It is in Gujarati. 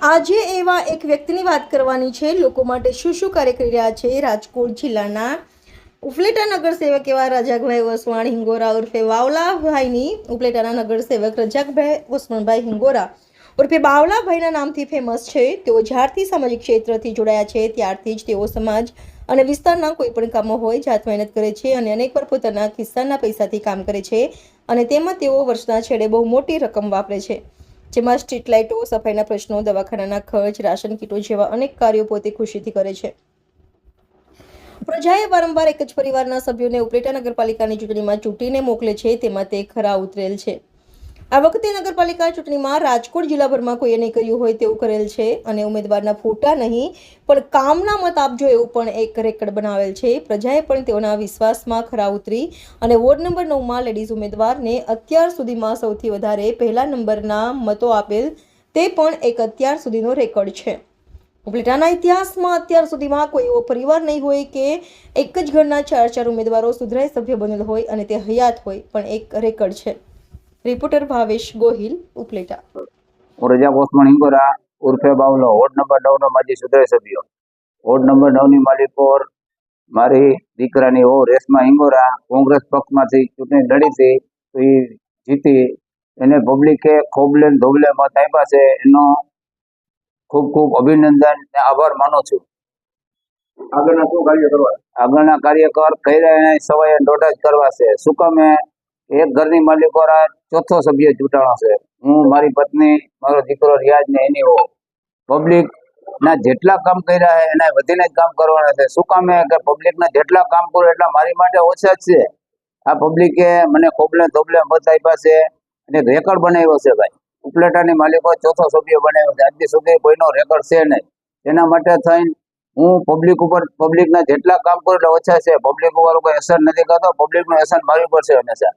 આજે એવા એક વ્યક્તિની વાત કરવાની છે. લોકો માટે શું શું કાર્ય કરી રહ્યા છે? રાજકોટ જિલ્લાના ઉપલેટા નગર સેવક એવા રજાકભાઈ વસવાણ, હિંગોરા ઉર્ફે વાવલાભાઈની ઉપલેટાના નગર સેવક રજાકભાઈ વસવાણભાઈ હિંગોરા ઉર્ફે બાવલાભાઈના નામથી ફેમસ છે. તેઓ જ્યારથી સામાજિક ક્ષેત્રથી જોડાયા છે, ત્યારથી જ તેઓ સમાજ અને વિસ્તારના કોઈ પણ કામો હોય, જાત મહેનત કરે છે અને અનેકવાર પોતાના ખિસ્સાના પૈસાથી કામ કરે છે. અને તેમાં તેઓ વર્ષના છેડે બહુ મોટી રકમ વાપરે છે, જેમાં સ્ટ્રીટ લાઇટો, સફાઈના પ્રશ્નો, દવાખાનાના ખર્ચ, રાશન કીટો જેવા અનેક કાર્યો પોતે ખુશીથી કરે છે. પ્રજાએ વારંવાર એક જ પરિવારના સભ્યોને ઉપલેટા નગરપાલિકાની ચૂંટણીમાં ચૂંટીને મોકલે છે, તેમાં તે ખરા ઉતરેલ છે. આ વખતે નગરપાલિકા ચૂંટણીમાં રાજકોટ જિલ્લાભરમાં કોઈએ નહીં કર્યું હોય તેવું કરેલ છે અને ઉમેદવારના ફોટા નહીં, પણ કામના મત આપજો એવું પણ એક રેકર્ડ બનાવેલ છે. પ્રજાએ પણ તેઓના વિશ્વાસમાં ખરા ઉતરી અને વોર્ડ નંબર નવમાં લેડીઝ ઉમેદવારને અત્યાર સુધીમાં સૌથી વધારે પહેલા નંબરના મતો આપેલ તે પણ એક અત્યાર સુધીનો રેકોર્ડ છે. ઉપલેટાના ઇતિહાસમાં અત્યાર સુધીમાં કોઈ એવો પરિવાર નહીં હોય કે એક જ ઘરના ચાર ચાર ઉમેદવારો સુધરાઈ સભ્ય બનેલ હોય અને તે હયાત હોય, પણ એક રેકર્ડ છે. રિપોર્ટર ભાવેશ ગોહિલ ઉપલેટા. હું રજા કોસમણ હિંગોરા ઉર્ફે બાવલો વોર્ડ નંબર નવનો માજી સુધરે સભ્યો. વોર્ડ નંબર નવની માલિકોર મારી દીકરાની હો રેશમા હિંગોરા કોંગ્રેસ પક્ષમાંથી ચૂંટણી લડી હતી તો એ જીતી. એને પબ્લિકે ખોબલે ધોબલે મત આપ્યા છે એનો ખૂબ ખૂબ અભિનંદન ને આભાર માનું છું. આગળના શું કાર્ય કરવા? આગળના કાર્યકર કઈ રહ્યા સવાય દોઢ જ કરવા છે. શું કામે એક ઘરની માલિકોરા ચોથો સભ્ય ચૂંટાણો છે. હું, મારી પત્ની, મારો દીકરો રિયાજ ને એની હો પબ્લિક ના જેટલા કામ કર્યા છે એના વધીને જ કામ કરવાના છે. શું કામ કે પબ્લિક ના જેટલા કામ કરો એટલા મારી માટે ઓછા જ છે. આ પબ્લિકે મને કોબલે ધોબલે મત આપ્યા છે અને રેકર્ડ બનાવ્યો છે ભાઈ. ઉપલેટાની માલિકો ચોથો સભ્ય બનાવ્યો છે. આજથી સુધી કોઈનો રેકોર્ડ છે નહીં. એના માટે થઈને હું પબ્લિક ઉપર પબ્લિકના જેટલા કામ કરું એટલે ઓછા છે. પબ્લિક ઉપર કોઈ અસર નથી કરતો. પબ્લિક નો અસર મારી ઉપર છે હંમેશા.